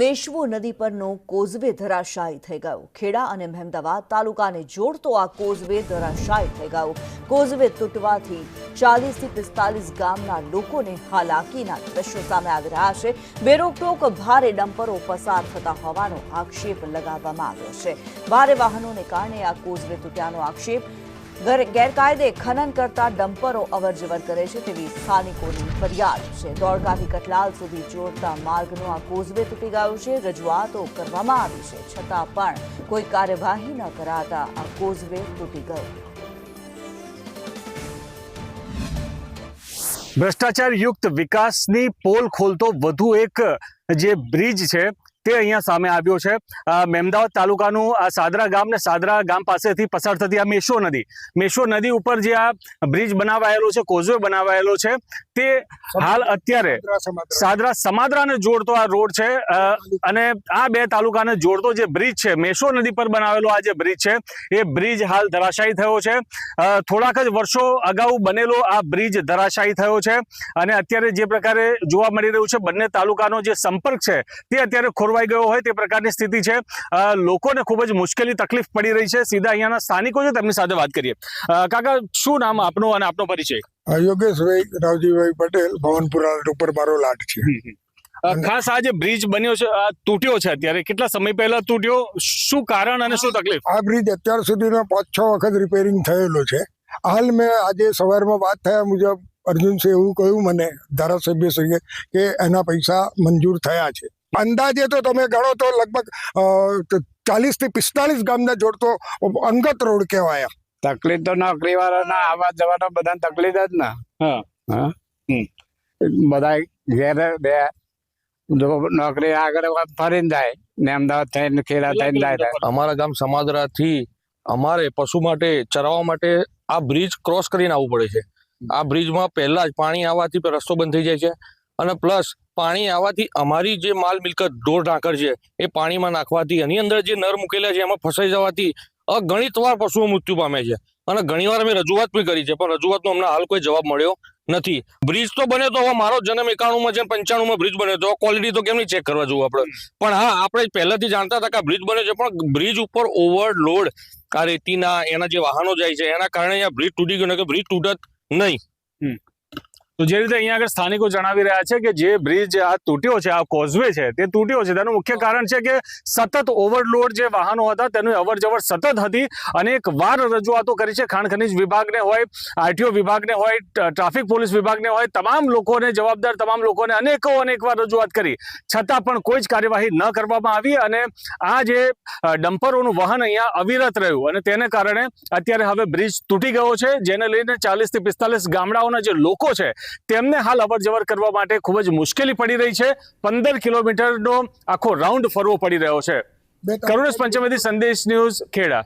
મેશ્વો નદી પરનો કોઝવે ધરાશાયી થઈ ગયો. ખેડા અને મહેમદાવાદ તાલુકાને જોડતો આ કોઝવે ધરાશાયી થઈ ગયો. કોઝવે તૂટવાથી ચાલીસથી પિસ્તાલીસ ગામના લોકોને હાલાકીના દ્રશ્યો સામે આવી રહ્યા છે. બેરોકટોક ભારે ડમ્પરો પસાર થતા હોવાનો આક્ષેપ લગાવવામાં આવ્યો છે. ભારે વાહનોને કારણે આ કોઝવે તૂટ્યાનો આક્ષેપ ગેરકાયદે ખનન કરતા ડમ્પરો અવરજવર કરે છે તેવી સ્થાનિકોની ફરિયાદ છે. દોડકાથી કટલાલ સુધી જોડતા માર્ગનો આ કોઝવે તૂટી ગયો છે. રજૂઆતો કરવામાં આવી છે. છતાં પણ કોઈ કાર્યવાહી ન કરાતા આ કોઝવે તૂટી ગયો. ભ્રષ્ટાચાર યુક્ત વિકાસની પોલ ખોલતો વધુ એક જે બ્રિજ છે તે અહીંયા સામે આવ્યો છે. અ, મહેમદાવાદ તાલુકાનું સાદરા ગામ ને સાદરા ગામ પાસેથી પસાર થતી આ મેશો નદી. મેશો નદી ઉપર જે આ બ્રિજ બનાવાયેલો છે કોઝવે બનાવાયેલો છે તે હાલ અત્યારે સાદરા સમાદરાને જોડતો આ રોડ છે અને આ બે તાલુકાને જોડતો જે બ્રિજ છે મેશો નદી પર બનાવેલો આ જે બ્રિજ છે એ બ્રિજ હાલ ધરાશાયી થયો છે. થોડાક જ વર્ષો અગાઉ બનેલો આ બ્રિજ ધરાશાયી થયો છે અને અત્યારે જે પ્રકારે જોવા મળી રહ્યું છે બંને તાલુકાનો જે સંપર્ક છે તે અત્યારે ખોરવાઈ ગયો હોય તે પ્રકારની સ્થિતિ છે. લોકોને ખૂબ જ મુશ્કેલી તકલીફ પડી રહી છે. સીધા અહીંયાના સ્થાનિકો છે તેમની સાથે વાત કરીએ. કાકા શું નામ આપનું અને આપનો પરિચય? યોગેશભાઈ રાવજીભાઈ પટેલ ભવનપુરા ઉપર મારો લાટ છે. ખાસ આ જે બ્રિજ બન્યો છે આ તૂટ્યો છે અત્યારે કેટલા સમય પહેલા તૂટ્યો? શું કારણ અને શું તકલીફ? આ બ્રિજ અત્યાર સુધીમાં પાંચ છ વખત રિપેરિંગ થયેલો છે. હાલ મેં આજે સવારમાં વાત થયા મુજબ અર્જુનસિંહ એવું કહ્યું મને ધારાસભ્યશ્રીએ કે એના પૈસા મંજૂર થયા છે. અંદાજે તો તમે ગણો તો લગભગ ચાલીસથી પિસ્તાલીસ ગામને જોડતો અંગત રોડ કહેવાય. તકલીફ તો નોકરી વાળાના આવવા જવાનો બધાને તકલીફ જ ને. હા. બધા ઘેરે બે નોકરી આગળ ફરીને જાય. ને અમદાવાદ થઈને ખેડા થઈને જાય. અમારા ગામ સમાદરાથી અમારે પશુ માટે ચરાવવા માટે આ બ્રિજ ક્રોસ કરીને આવવું પડે છે. આ બ્રિજમાં પહેલા જ પાણી આવવાથી રસ્તો બંધ થઈ જાય છે. અને પ્લસ પાણી આવવાથી અમારી જે માલ મિલકત, ઢોર ઢાંકર છે, એ પાણીમાં નાખવાથી, એની અંદર જે નર મૂકેલા છે, એમાં ફસાઈ જવાથી અગણિત વાર પશુઓ મૃત્યુ પામે છે. અને ઘણીવાર અમે રજૂઆત પણ કરી છે, પણ રજૂઆતનો અમને હાલ કોઈ જવાબ મળ્યો નથી. બ્રિજ તો બને તો, હવે મારો જન્મ એકાણુંમાં છે પંચાણુંમાં બ્રિજ બને તો ક્વોલિટી તો કેમ ચેક કરવા જવું આપણે? પણ હા, આપણે પહેલાથી જાણતા હતા કે આ બ્રિજ બને છે, પણ બ્રિજ ઉપર ઓવરલોડ આ રેતીના, એના જે વાહનો જાય છે, એના કારણે અહીંયા બ્રિજ તૂટી ગયો કે બ્રિજ તૂટત નહીં. તો જે રીતે અહીંયા આગળ સ્થાનિકો જણાવી રહ્યા છે કે જે બ્રિજ આ તૂટ્યો છે, આ કોઝવે છે, તે તૂટ્યો છે. તેનું મુખ્ય કારણ છે કે સતત ઓવરલોડ જે વાહનો હતા, તેની અવર જવર સતત હતી અનેક વાર રજૂઆતો કરી છે ખાણ ખનીજ વિભાગને હોય, આરટીઓ વિભાગને હોય ટ્રાફિક પોલીસ વિભાગને હોય, તમામ લોકોને જવાબદાર, તમામ લોકોને અનેકો અનેક વાર રજૂઆત કરી. છતાં પણ કોઈ જ કાર્યવાહી ન કરવામાં આવી અને આ જે ડમ્પરોનું વહન અહીંયા અવિરત રહ્યું અને તેને કારણે અત્યારે હવે બ્રિજ તૂટી ગયો છે, જેને લઈને ચાલીસથી પિસ્તાલીસ ગામડાઓના જે લોકો છે તેમને હાલ અવરજવર કરવા માટે ખૂબ જ મુશ્કેલી પડી રહી છે. પંદર કિલોમીટરનો આખો રાઉન્ડ ફરવો પડી રહ્યો છે. કરુણેશ પંચમેથી સંદેશ ન્યૂઝ ખેડા.